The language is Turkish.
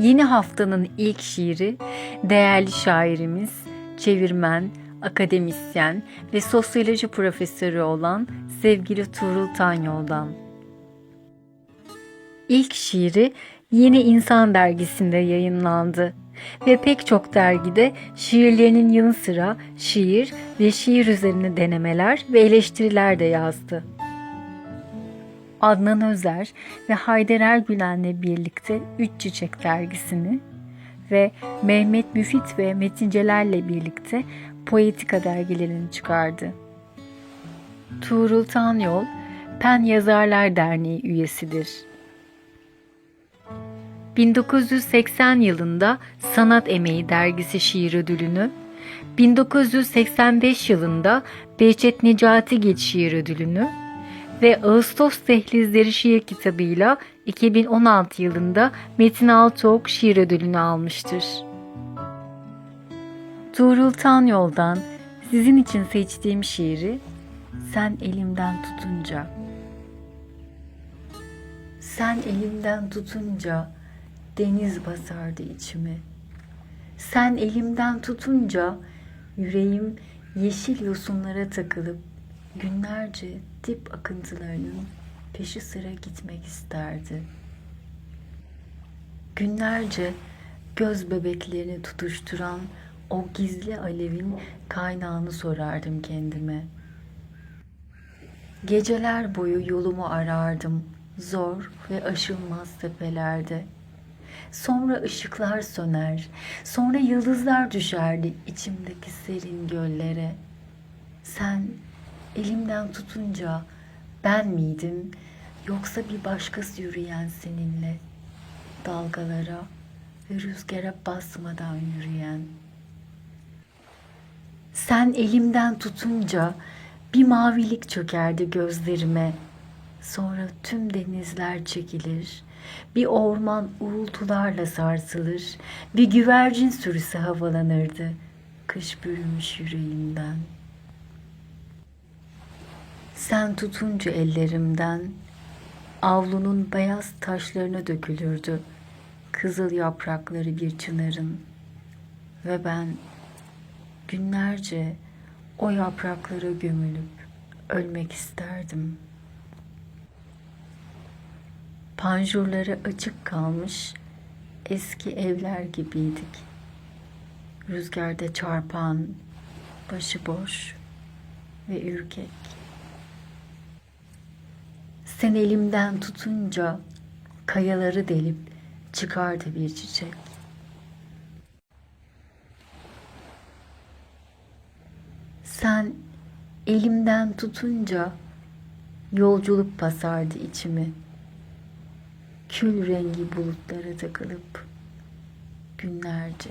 Yeni haftanın ilk şiiri değerli şairimiz, çevirmen, akademisyen ve sosyoloji profesörü olan sevgili Tuğrul Tanyol'dan. İlk şiiri Yeni İnsan dergisinde yayınlandı ve pek çok dergide şiirlerinin yanı sıra şiir ve şiir üzerine denemeler ve eleştiriler de yazdı. Adnan Özer ve Haydar Ergülen'le birlikte Üç Çiçek dergisini ve Mehmet Müfit ve Metin Celal'le birlikte Poetika dergilerini çıkardı. Tuğrul Tanyol, Pen Yazarlar Derneği üyesidir. 1980 yılında Sanat Emeği Dergisi Şiir Ödülünü, 1985 yılında Behçet Necatigil Şiir Ödülünü ve Ağustos Dehlizleri şiir kitabıyla 2016 yılında Metin Altıok Şiir Ödülünü almıştır. Tuğrul Tanyol'dan sizin için seçtiğim şiiri Sen elimden tutunca Sen elimden tutunca deniz basardı içimi. Sen elimden tutunca yüreğim yeşil yosunlara takılıp günlerce dip akıntılarının peşi sıra gitmek isterdi. Günlerce göz bebeklerini tutuşturan o gizli alevin kaynağını sorardım kendime. Geceler boyu yolumu arardım zor ve aşılmaz tepelerde. Sonra ışıklar söner, sonra yıldızlar düşerdi içimdeki serin göllere. Sen elimden tutunca ben miydim yoksa bir başkası yürüyen seninle dalgalara ve rüzgara basmadan yürüyen. Sen elimden tutunca bir mavilik çökerdi gözlerime. Sonra tüm denizler çekilir. Bir orman uğultularla sarsılır. Bir güvercin sürüsü havalanırdı. Kış bürümüş yüreğimden. Sen tutunca ellerimden avlunun beyaz taşlarına dökülürdü. Kızıl yaprakları bir çınarın. Ve ben günlerce o yapraklara gömülüp ölmek isterdim. Panjurları açık kalmış eski evler gibiydik. Rüzgarda çarpan, başıboş ve ürkek. Sen elimden tutunca kayaları delip çıkardı bir çiçek. Sen elimden tutunca yolculuk basardı içimi. Kül rengi bulutlara takılıp günlerce